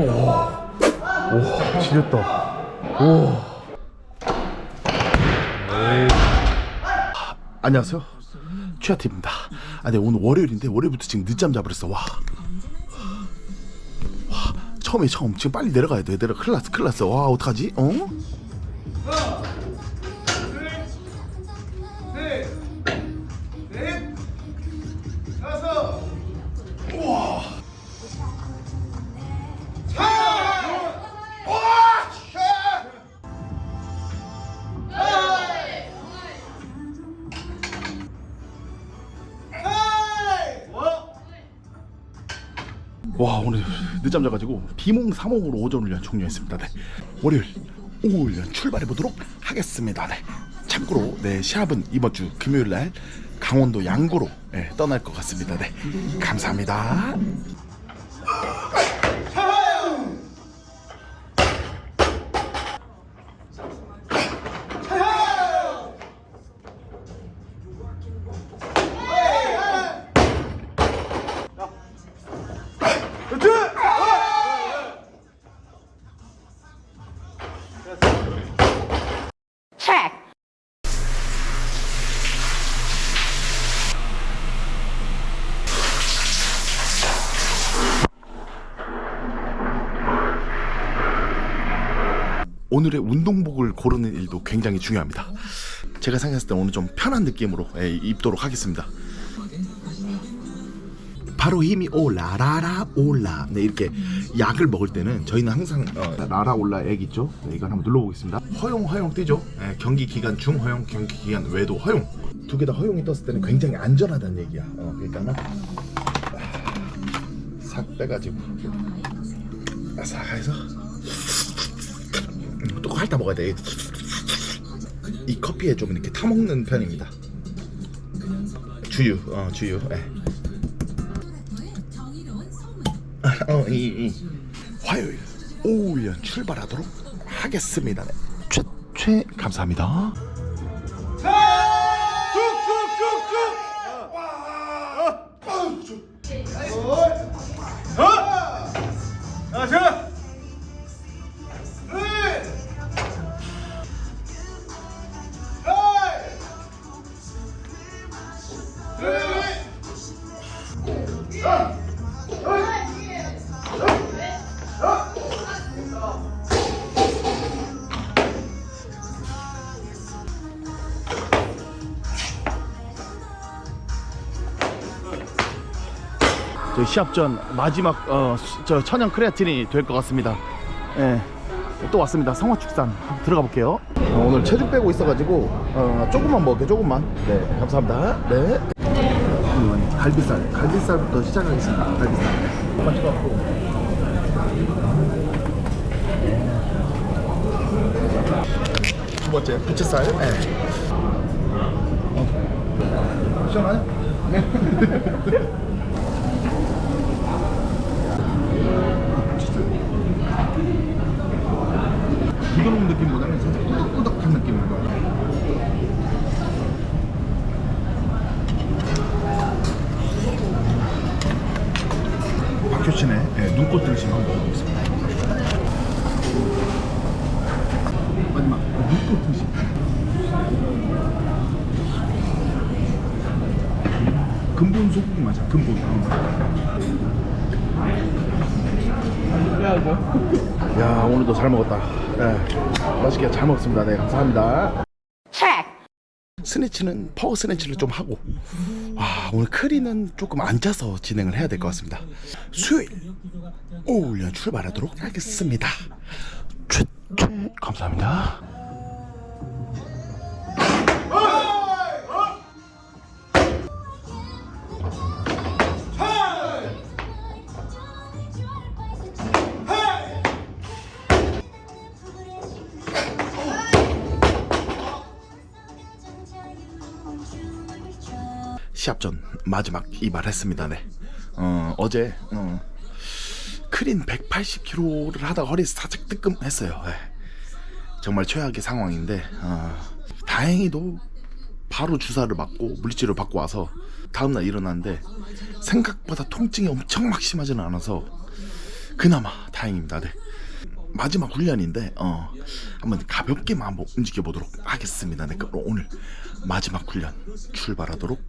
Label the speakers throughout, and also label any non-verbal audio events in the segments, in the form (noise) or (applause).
Speaker 1: 오, 지렸다. 오. 안녕하세요. 취아팀입니다. 아, 네, 오늘 월요일인데 월요일부터 지금 늦잠 자버렸어. 와. 와, 처음에 처음. 지금 빨리 내려가야 돼. 내려. 큰일 났어. 큰일 났어. 와, 어떡하지? 어? 늦잠 자가지고 비몽사몽으로 오전 훈련 종료했습니다. 네. 월요일 오후 훈련 출발해 보도록 하겠습니다. 네. 참고로 네 시합은 이번 주 금요일 날 강원도 양구로 네, 떠날 것 같습니다. 네. 감사합니다. 오늘의 운동복을 고르는 일도 굉장히 중요합니다. 제가 생각했을 때 오늘 좀 편한 느낌으로 예, 입도록 하겠습니다. 바로 힘이 올라 라라 올라. 네 이렇게 약을 먹을 때는 저희는 항상 어, 라라 올라 액 있죠. 네, 이건 한번 눌러보겠습니다. 허용 허용 뜨죠. 예, 경기 기간 중 허용, 경기 기간 외도 허용. 두 개 다 허용이 떴을 때는 굉장히 안전하다는 얘기야. 어, 그러니까는 아, 싹 빼가지고 싹 해서 또 핥아 먹어야 돼. 이 커피에 좀 이렇게 타 먹는 편입니다. 주유, 어 주유. 예. 어, 이, 이. 화요일 오후 훈련 출발하도록 하겠습니다. 네. 최, 최, 감사합니다. 저 시합 전 마지막 어, 수- 저 천연 크레아틴이 될 것 같습니다. 예. 또 왔습니다. 성화축산 들어가 볼게요. 어, 오늘 체중 빼고 있어가지고 어, 조금만 먹게 조금만. 네, 감사합니다. 네. 음, 갈비살, 갈비살부터 시작하겠습니다. 갈비살. 찍어갖고. 두 번째 부채살. 네. 어. 시원하냐? (laughs) 부드러운 느낌보다는 살짝 꾸덕꾸덕한 느낌인 거예요. 박효신의 네, 눈꽃 등심 한번 먹어보겠습니다. 마지막 눈꽃 등심. 근본 소고기 맛이야. 근본. 어. 야 오늘도 잘 먹었다. 네, 맛있게 잘 먹었습니다. 네 감사합니다. 스네치는 파워 스네치를 좀 하고 와 오늘 크리는 조금 앉아서 진행을 해야 될 것 같습니다 수요일 오후 훈련 출발하도록 하겠습니다 최, 최 감사합니다 시합 전 마지막 이발했습니다 네. 어, 어제 어, 크린 180kg를 하다가 허리 살짝 뜨끔했어요 네. 정말 최악의 상황인데 어, 다행히도 바로 주사를 맞고 물리치료를 받고 와서 다음날 일어났는데 생각보다 통증이 엄청 막 심하지는 않아서 그나마 다행입니다. 네. 마지막 훈련인데 어 한번 가볍게만 한번 움직여 보도록 하겠습니다. 네, 그럼 오늘 마지막 훈련 출발하도록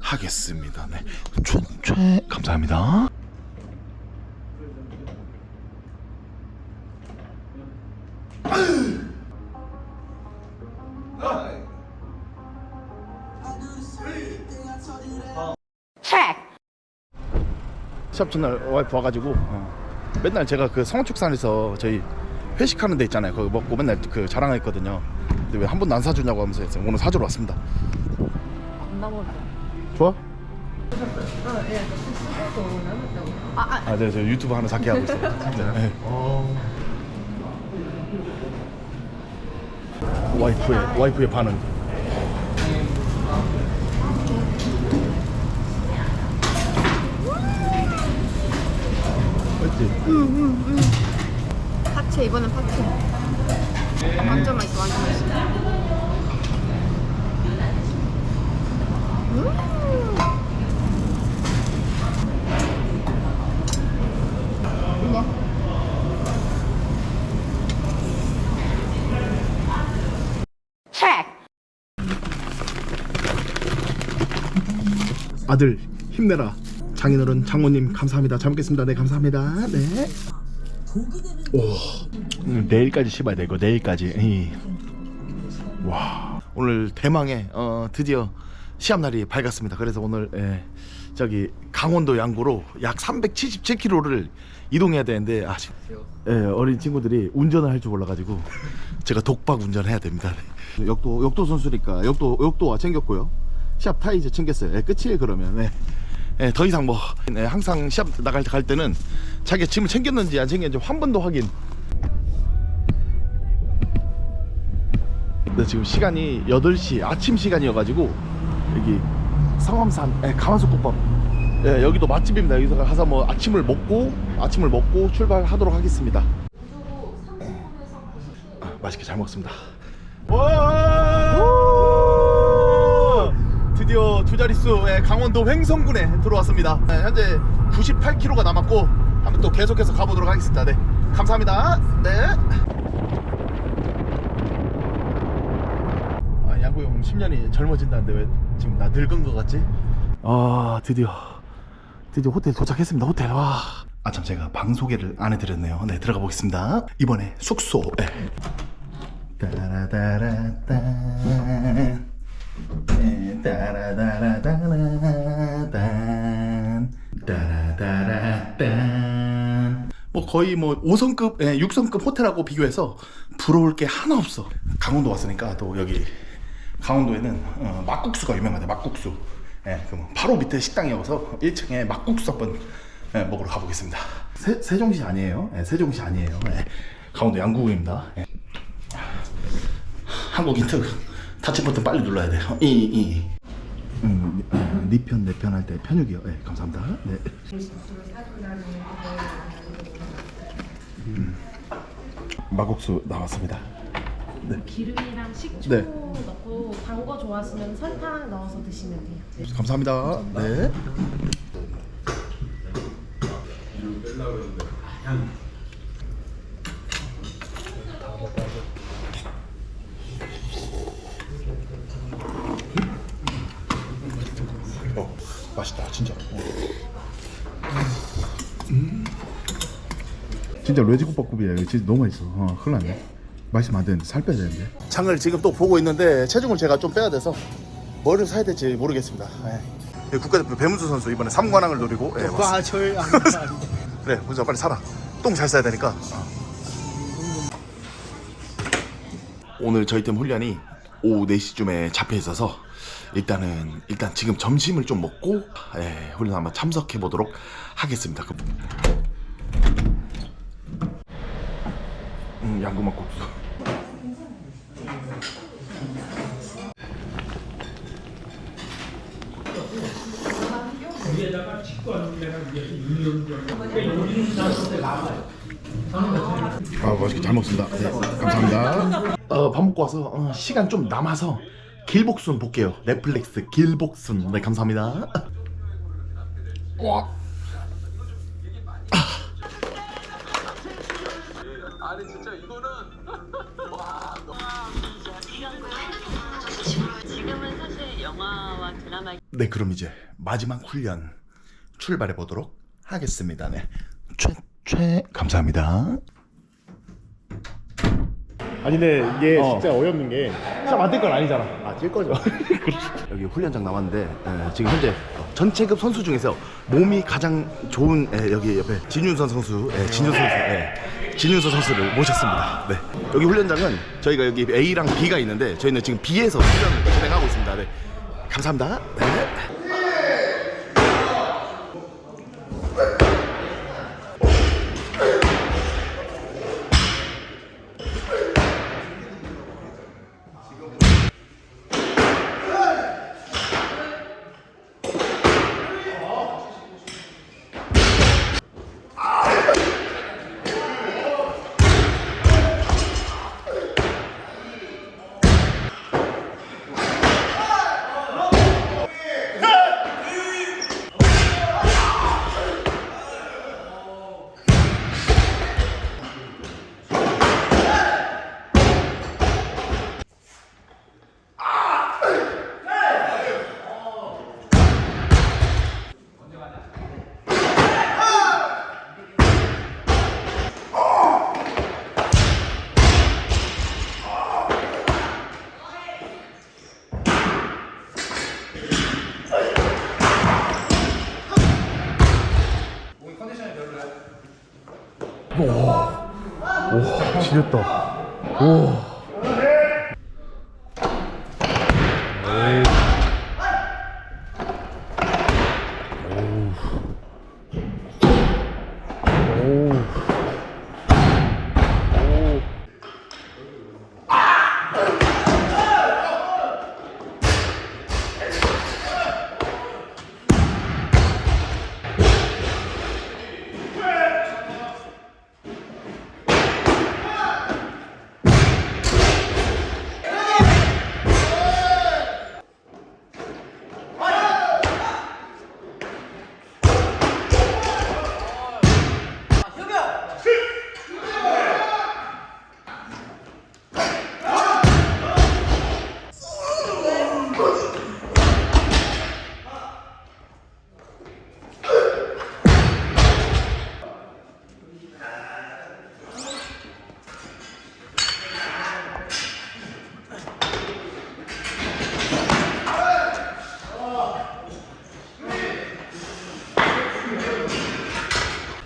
Speaker 1: 하겠습니다. 네, 최최 감사합니다. 시합 전날 와이프 와가지고 어, 맨날 제가 그 성원축산에서 저희 회식하는 데 있잖아요. 거기 먹고 맨날 그 자랑했거든요. 근데 왜 한 번도 안 사주냐고 하면서 했어요. 오늘 사주러 왔습니다.
Speaker 2: 안 나머지.
Speaker 1: 좋아?
Speaker 2: 아, 아,
Speaker 1: 아, 네, 저 유튜브 하나 작게 하고 있어요. (laughs) 네. 와이프의 와이프의 반응. 맞지?
Speaker 2: 파채 이번엔 파채. 완전 맛있어, 완전 맛있어. 음.
Speaker 1: 아들 힘내라. 장인어른 장모님 감사합니다. 잘 먹겠습니다. 네 감사합니다. 네. 오 음, 내일까지 씹어야 돼 이거 내일까지. 이. 와 오늘 대망의 어, 드디어 시합 날이 밝았습니다. 그래서 오늘 예, 저기 강원도 양구로 약 377km를 이동해야 되는데 아직 예, 어린 친구들이 운전을 할 줄 몰라가지고 제가 독박 운전해야 됩니다. 역도 역도 선수니까 역도 역도와 챙겼고요. 시합 타이즈 챙겼어요. 예, 끝이에요 그러면. 네. 예, 더 이상 뭐 예, 항상 시합 나갈 때 갈 때는 자기 짐을 챙겼는지 안 챙겼는지 한 번 더 확인. 네, 지금 시간이 8시 아침 시간이어가지고 여기 성암산 예, 가마솥국밥 예, 여기도 맛집입니다. 여기서 가서 뭐 아침을 먹고 아침을 먹고 출발하도록 하겠습니다. 아, 맛있게 잘 먹습니다. 드디어 두 자릿수의 강원도 횡성군에 들어왔습니다. 네, 현재 98km가 남았고 한번 또 계속해서 가보도록 하겠습니다. 네, 감사합니다. 네. 아, 형 10년이 젊어진다는데 왜 지금 나 늙은 것 같지? 아 드디어 드디어 호텔 도착했습니다. 호텔 와. 아 참 제가 방 소개를 안 해드렸네요. 네 들어가 보겠습니다. 이번에 숙소. 네. 따라다라단 뭐 거의 뭐 5성급, 예, 6성급 호텔하고 비교해서 부러울 게 하나 없어. 강원도 왔으니까 또 여기 강원도에는 어, 막국수가 유명하대. 막국수. 예, 그럼 바로 밑에 식당이어서 1층에 막국수 한번 예, 먹으러 가보겠습니다. 세, 세종시 아니에요? 예, 세종시 아니에요. 예, 강원도 양구입니다. 예. 한국 인트 타치 버튼 빨리 눌러야 돼요. 이, 이. 음, 어, 니편 내 편 할 때 편육이요. 네, 감사합니다. 네. 음, 막국수 나왔습니다.
Speaker 3: 기름이랑 식초
Speaker 1: 네.
Speaker 3: 넣고 단 거 좋아하시면 설탕 넣어서 드시면 돼요.
Speaker 1: 감사합니다. 네. 어, 맛있다, 진짜. 음. 진짜 레지국밥급이야. 이거 진짜 너무 맛있어. 어, 큰일 났네. 맛있으면 안 되는데 살 빼야 되는데. 장을 지금 또 보고 있는데 체중을 제가 좀 빼야 돼서 뭐를 사야 될지 모르겠습니다. 예. 국가대표 배문수 선수 이번에 3관왕을 노리고 예, 왔습니다.
Speaker 4: 과절 안
Speaker 1: 그래 문수 빨리 살아. 똥잘 싸야 되니까. 어. 오늘 저희 팀 훈련이 오후 4시쯤에 잡혀 있어서 일단은 일단 지금 점심을 좀 먹고 예, 훈련 한번 참석해 보도록 하겠습니다. 그... 음, 양고막국수. 아 맛있게 잘 먹습니다. 네, 감사합니다. 어, 밥 먹고 와서 어, 시간 좀 남아서 길복순 볼게요. 넷플릭스 길복순. 네 감사합니다. 와.
Speaker 4: 아니 진짜 이거는 (laughs) 와 너-
Speaker 5: 지금은 사실 영화와 드라마
Speaker 1: 네, 그럼 이제 마지막 훈련 출발해 보도록 하겠습니다. 네. 최, 최, 감사합니다.
Speaker 6: 아니 근데 이게
Speaker 1: 어.
Speaker 6: 진짜 어이없는 게
Speaker 1: 진짜 만들 건 아니잖아.
Speaker 6: 아, 찔 거죠. (laughs)
Speaker 1: 여기 훈련장 나왔는데 예, 지금 현재 전체급 선수 중에서 몸이 가장 좋은 예, 여기 옆에 진윤선 선수, 예, 진윤 선수, 예, 진윤선 선수를 모셨습니다. 네. 여기 훈련장은 저희가 여기 A랑 B가 있는데 저희는 지금 B에서 훈련을 진행하고 있습니다. 네. 감사합니다. 네.
Speaker 6: 지렸다.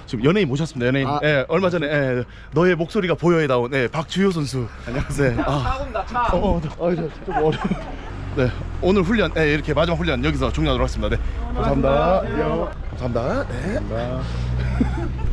Speaker 1: 지금 연예인 모셨습니다. 연예인.
Speaker 6: 아.
Speaker 1: 예, 얼마 전에 예, 너의 목소리가 보여에 나온 예, 박주효 선수. 안녕하세요. 네, 아.
Speaker 4: 차온다 차
Speaker 1: 어, 어, 어, 저, 좀 어려워. 네, 오늘 훈련 예, 이렇게 마지막 훈련 여기서 종료하도록 하겠습니다. 네, 감사합니다. 감사합니다. 네.